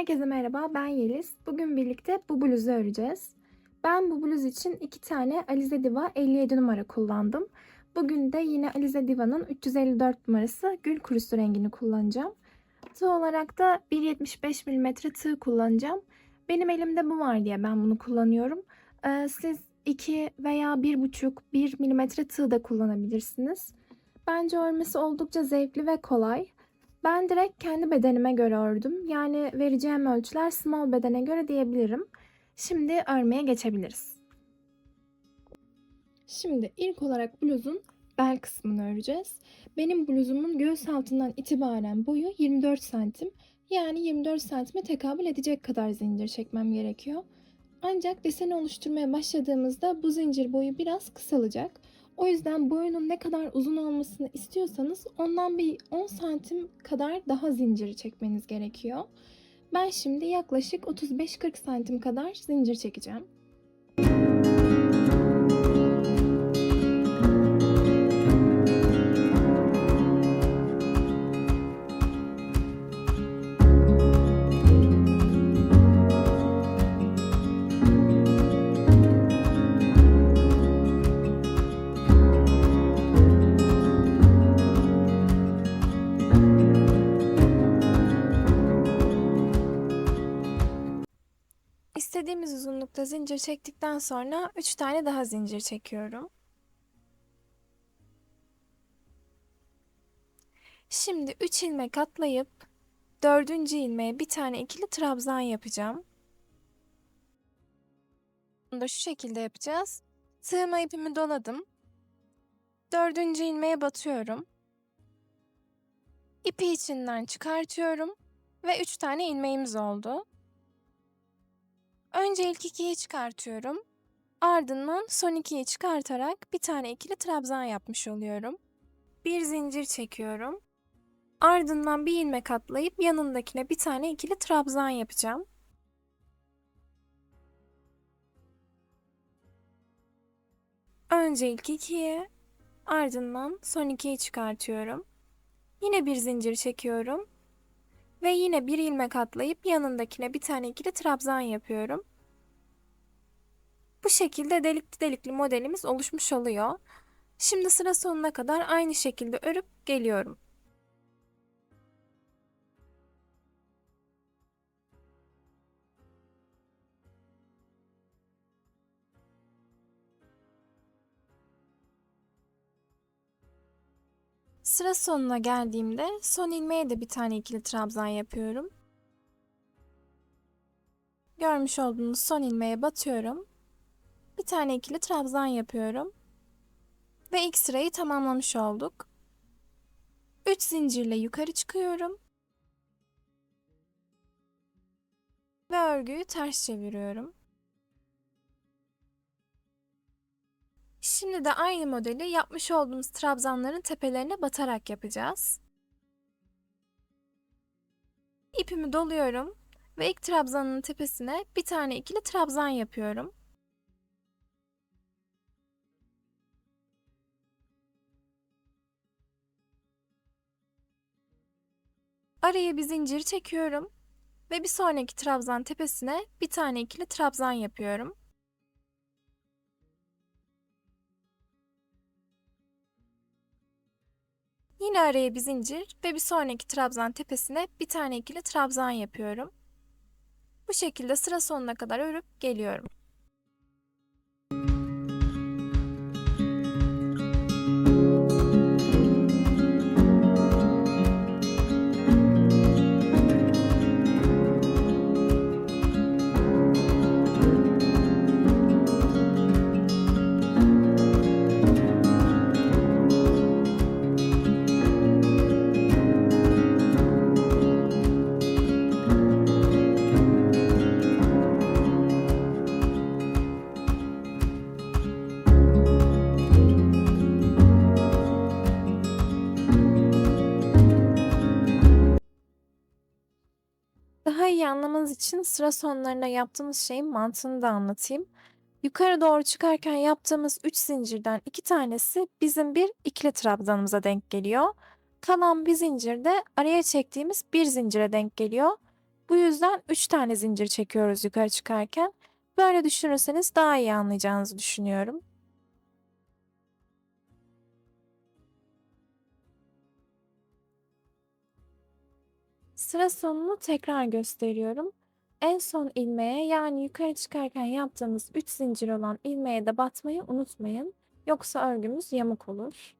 Herkese merhaba, ben Yeliz. Bugün birlikte bu bluzu öreceğiz. Ben bu bluz için iki tane Alize Diva 57 numara kullandım. Bugün de yine Alize Diva'nın 354 numarası gül kurusu rengini kullanacağım. Tığ olarak da 1.75 mm tığ kullanacağım. Benim elimde bu var diye ben bunu kullanıyorum. Ee, siz 2 veya 1.5-1 mm tığ da kullanabilirsiniz. Bence örmesi oldukça zevkli ve kolay. Ben direkt kendi bedenime göre ördüm. Yani vereceğim ölçüler small bedene göre diyebilirim. Şimdi örmeye geçebiliriz. Şimdi ilk olarak bluzun bel kısmını öreceğiz. Benim bluzumun göğüs altından itibaren boyu 24 santim. Yani 24 santime tekabül edecek kadar zincir çekmem gerekiyor. Ancak deseni oluşturmaya başladığımızda bu zincir boyu biraz kısalacak. O yüzden boyunun ne kadar uzun olmasını istiyorsanız ondan bir 10 santim kadar daha zincir çekmeniz gerekiyor. Ben şimdi yaklaşık 35-40 santim kadar zincir çekeceğim. Uzunlukta zincir çektikten sonra 3 tane daha zincir çekiyorum. Şimdi 3 ilmek atlayıp 4. ilmeğe bir tane ikili trabzan yapacağım. Bunu da şu şekilde yapacağız. Sığma ipimi doladım. 4. ilmeğe batıyorum. İpi içinden çıkartıyorum ve 3 tane ilmeğimiz oldu. Önce ilk ikiyi çıkartıyorum. Ardından son ikiyi çıkartarak bir tane ikili trabzan yapmış oluyorum. Bir zincir çekiyorum. Ardından bir ilmek atlayıp yanındakine bir tane ikili trabzan yapacağım. Önce ilk ikiyi, ardından son ikiyi çıkartıyorum. Yine bir zincir çekiyorum. Ve yine bir ilmek atlayıp yanındakine bir tane ikili trabzan yapıyorum. Bu şekilde delikli delikli modelimiz oluşmuş oluyor. Şimdi sıra sonuna kadar aynı şekilde örüp geliyorum. Sıra sonuna geldiğimde son ilmeğe de bir tane ikili trabzan yapıyorum. Görmüş olduğunuz son ilmeğe batıyorum. Bir tane ikili trabzan yapıyorum. Ve ilk sırayı tamamlamış olduk. 3 zincirle yukarı çıkıyorum. Ve örgüyü ters çeviriyorum. Şimdi de aynı modeli yapmış olduğumuz trabzanların tepelerine batarak yapacağız. İpimi doluyorum ve ilk trabzanın tepesine bir tane ikili trabzan yapıyorum. Araya bir zincir çekiyorum ve bir sonraki trabzan tepesine bir tane ikili trabzan yapıyorum. Yine araya bir zincir ve bir sonraki trabzan tepesine bir tane ikili trabzan yapıyorum. Bu şekilde sıra sonuna kadar örüp geliyorum. İyi anlamanız için sıra sonlarında yaptığımız şeyin mantığını da anlatayım. Yukarı doğru çıkarken yaptığımız 3 zincirden 2 tanesi bizim bir ikili trabzanımıza denk geliyor. Kalan bir zincir de araya çektiğimiz bir zincire denk geliyor. Bu yüzden 3 tane zincir çekiyoruz yukarı çıkarken. Böyle düşünürseniz daha iyi anlayacağınızı düşünüyorum. Sıra sonunu tekrar gösteriyorum. En son ilmeğe yani yukarı çıkarken yaptığımız 3 zincir olan ilmeğe de batmayı unutmayın. Yoksa örgümüz yamuk olur.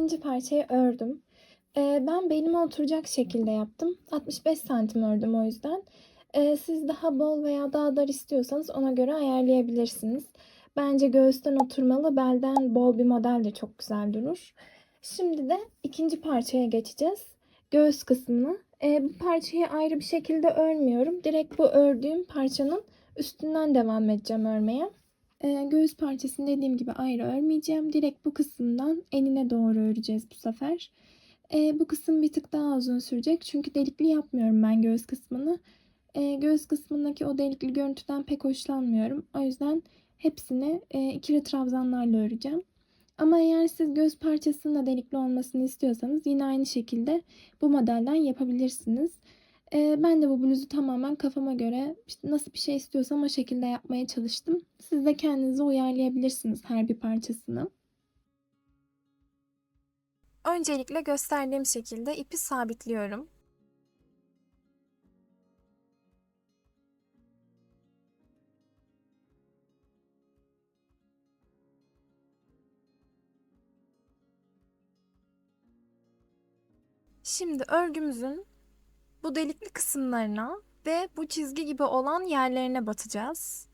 Birinci parçayı ördüm. Ee, ben belime oturacak şekilde yaptım. 65 santim ördüm o yüzden. Ee, siz daha bol veya daha dar istiyorsanız ona göre ayarlayabilirsiniz. Bence göğüsten oturmalı, belden bol bir model de çok güzel durur. Şimdi de ikinci parçaya geçeceğiz. Göğüs kısmını. Ee, bu parçayı ayrı bir şekilde örmüyorum. Direkt bu ördüğüm parçanın üstünden devam edeceğim örmeye. Ee, göğüs parçasını dediğim gibi ayrı örmeyeceğim. Direkt bu kısımdan enine doğru öreceğiz bu sefer. Ee, bu kısım bir tık daha uzun sürecek. Çünkü delikli yapmıyorum ben göğüs kısmını. Ee, göğüs kısmındaki o delikli görüntüden pek hoşlanmıyorum. O yüzden hepsini e, ikili trabzanlarla öreceğim. Ama eğer siz göğüs parçasının da delikli olmasını istiyorsanız yine aynı şekilde bu modelden yapabilirsiniz. Ee, ben de bu bluzu tamamen kafama göre işte nasıl bir şey istiyorsam o şekilde yapmaya çalıştım. Siz de kendinize uyarlayabilirsiniz her bir parçasını. Öncelikle gösterdiğim şekilde ipi sabitliyorum. Şimdi örgümüzün bu delikli kısımlarına ve bu çizgi gibi olan yerlerine batacağız.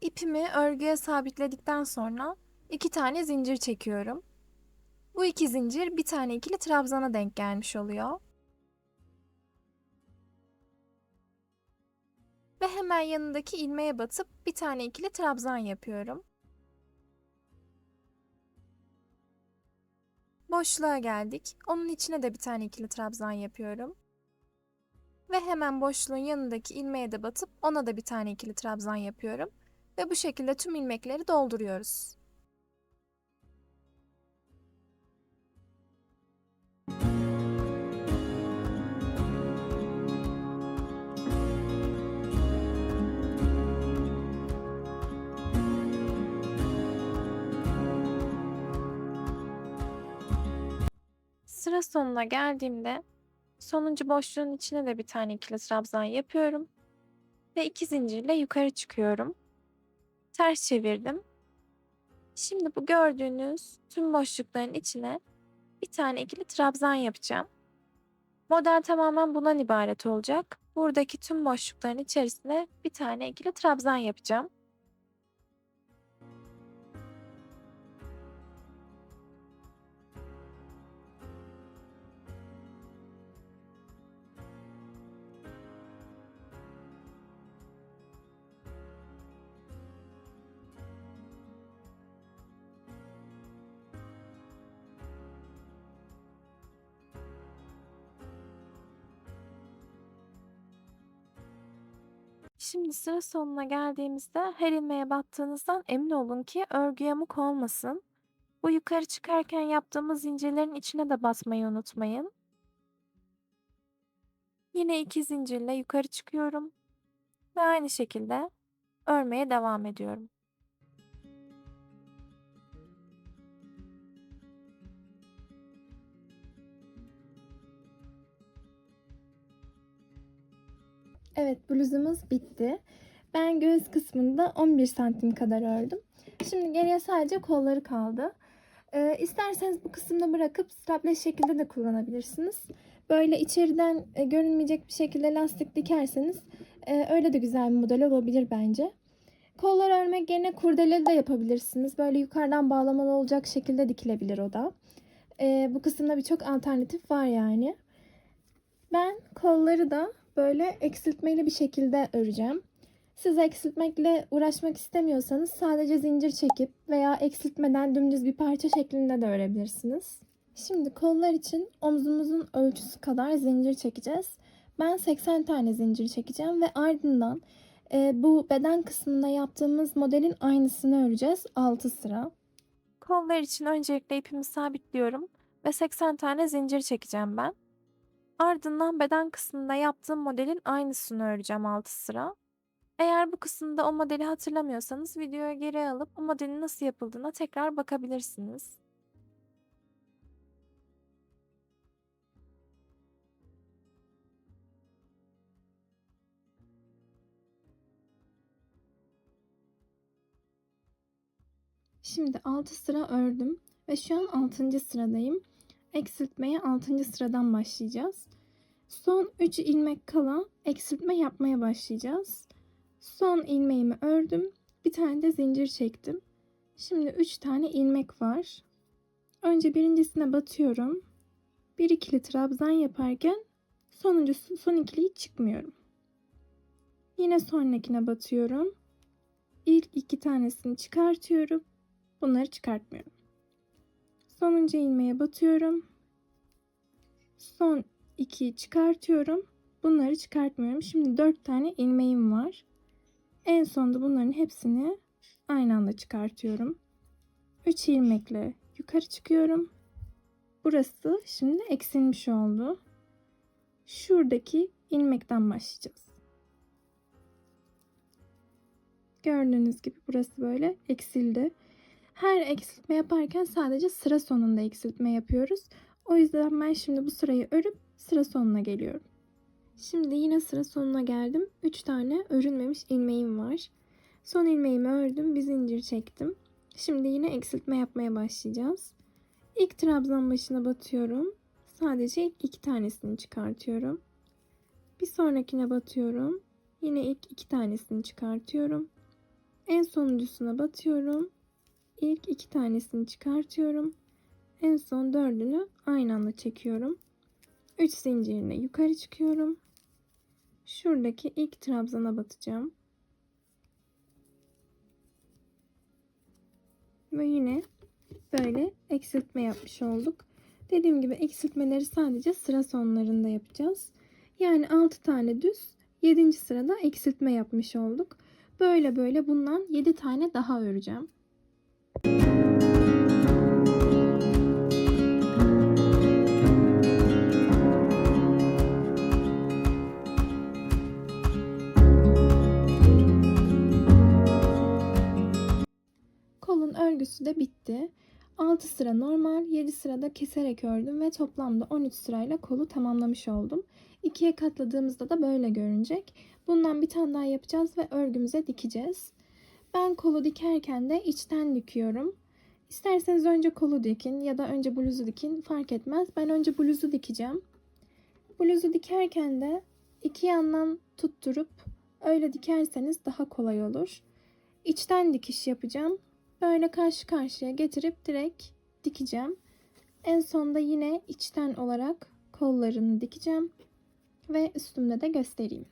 İpimi örgüye sabitledikten sonra iki tane zincir çekiyorum. Bu iki zincir bir tane ikili trabzana denk gelmiş oluyor. Ve hemen yanındaki ilmeğe batıp bir tane ikili trabzan yapıyorum. Boşluğa geldik. Onun içine de bir tane ikili trabzan yapıyorum. Ve hemen boşluğun yanındaki ilmeğe de batıp ona da bir tane ikili trabzan yapıyorum. Ve bu şekilde tüm ilmekleri dolduruyoruz. Sıra sonuna geldiğimde sonuncu boşluğun içine de bir tane ikili trabzan yapıyorum ve iki zincirle yukarı çıkıyorum. Ters çevirdim. Şimdi bu gördüğünüz tüm boşlukların içine bir tane ikili trabzan yapacağım. Model tamamen bundan ibaret olacak. Buradaki tüm boşlukların içerisine bir tane ikili trabzan yapacağım. Şimdi sıra sonuna geldiğimizde her ilmeğe battığınızdan emin olun ki örgü yamuk olmasın. Bu yukarı çıkarken yaptığımız zincirlerin içine de batmayı unutmayın. Yine iki zincirle yukarı çıkıyorum. Ve aynı şekilde örmeye devam ediyorum. Evet bluzumuz bitti. Ben göğüs kısmında 11 santim kadar ördüm. Şimdi geriye sadece kolları kaldı. Ee, isterseniz bu kısımda bırakıp strapless şekilde de kullanabilirsiniz. Böyle içeriden e, görünmeyecek bir şekilde lastik dikerseniz e, öyle de güzel bir model olabilir bence. Kollar örmek yerine kurdele de yapabilirsiniz. Böyle yukarıdan bağlamalı olacak şekilde dikilebilir o da. E, bu kısımda birçok alternatif var yani. Ben kolları da böyle eksiltmeli bir şekilde öreceğim. Siz eksiltmekle uğraşmak istemiyorsanız sadece zincir çekip veya eksiltmeden dümdüz bir parça şeklinde de örebilirsiniz. Şimdi kollar için omzumuzun ölçüsü kadar zincir çekeceğiz. Ben 80 tane zincir çekeceğim ve ardından e, bu beden kısmında yaptığımız modelin aynısını öreceğiz 6 sıra. Kollar için öncelikle ipimi sabitliyorum ve 80 tane zincir çekeceğim ben. Ardından beden kısmında yaptığım modelin aynısını öreceğim 6 sıra. Eğer bu kısımda o modeli hatırlamıyorsanız videoya geri alıp o modelin nasıl yapıldığına tekrar bakabilirsiniz. Şimdi 6 sıra ördüm ve şu an 6. sıradayım. Eksiltmeye 6. sıradan başlayacağız. Son 3 ilmek kala eksiltme yapmaya başlayacağız. Son ilmeğimi ördüm. Bir tane de zincir çektim. Şimdi 3 tane ilmek var. Önce birincisine batıyorum. Bir ikili trabzan yaparken sonuncusu son ikiliyi çıkmıyorum. Yine sonrakine batıyorum. İlk iki tanesini çıkartıyorum. Bunları çıkartmıyorum. Sonuncu ilmeğe batıyorum. Son ikiyi çıkartıyorum. Bunları çıkartmıyorum. Şimdi dört tane ilmeğim var. En sonunda bunların hepsini aynı anda çıkartıyorum. 3 ilmekle yukarı çıkıyorum. Burası şimdi eksilmiş oldu. Şuradaki ilmekten başlayacağız. Gördüğünüz gibi burası böyle eksildi. Her eksiltme yaparken sadece sıra sonunda eksiltme yapıyoruz. O yüzden ben şimdi bu sırayı örüp sıra sonuna geliyorum. Şimdi yine sıra sonuna geldim. 3 tane örülmemiş ilmeğim var. Son ilmeğimi ördüm, bir zincir çektim. Şimdi yine eksiltme yapmaya başlayacağız. İlk trabzan başına batıyorum. Sadece ilk iki tanesini çıkartıyorum. Bir sonrakine batıyorum. Yine ilk iki tanesini çıkartıyorum. En sonuncusuna batıyorum. İlk iki tanesini çıkartıyorum. En son dördünü aynı anda çekiyorum. 3 zincirine yukarı çıkıyorum. Şuradaki ilk trabzana batacağım. Ve yine böyle eksiltme yapmış olduk. Dediğim gibi eksiltmeleri sadece sıra sonlarında yapacağız. Yani 6 tane düz, 7. sırada eksiltme yapmış olduk. Böyle böyle bundan 7 tane daha öreceğim. Sıra normal, 7 sırada keserek ördüm ve toplamda 13 sırayla kolu tamamlamış oldum. İkiye katladığımızda da böyle görünecek. Bundan bir tane daha yapacağız ve örgümüze dikeceğiz. Ben kolu dikerken de içten dikiyorum. İsterseniz önce kolu dikin ya da önce bluzu dikin fark etmez. Ben önce bluzu dikeceğim. Bluzu dikerken de iki yandan tutturup öyle dikerseniz daha kolay olur. İçten dikiş yapacağım. Böyle karşı karşıya getirip direkt dikeceğim. En sonda yine içten olarak kollarını dikeceğim ve üstümde de göstereyim.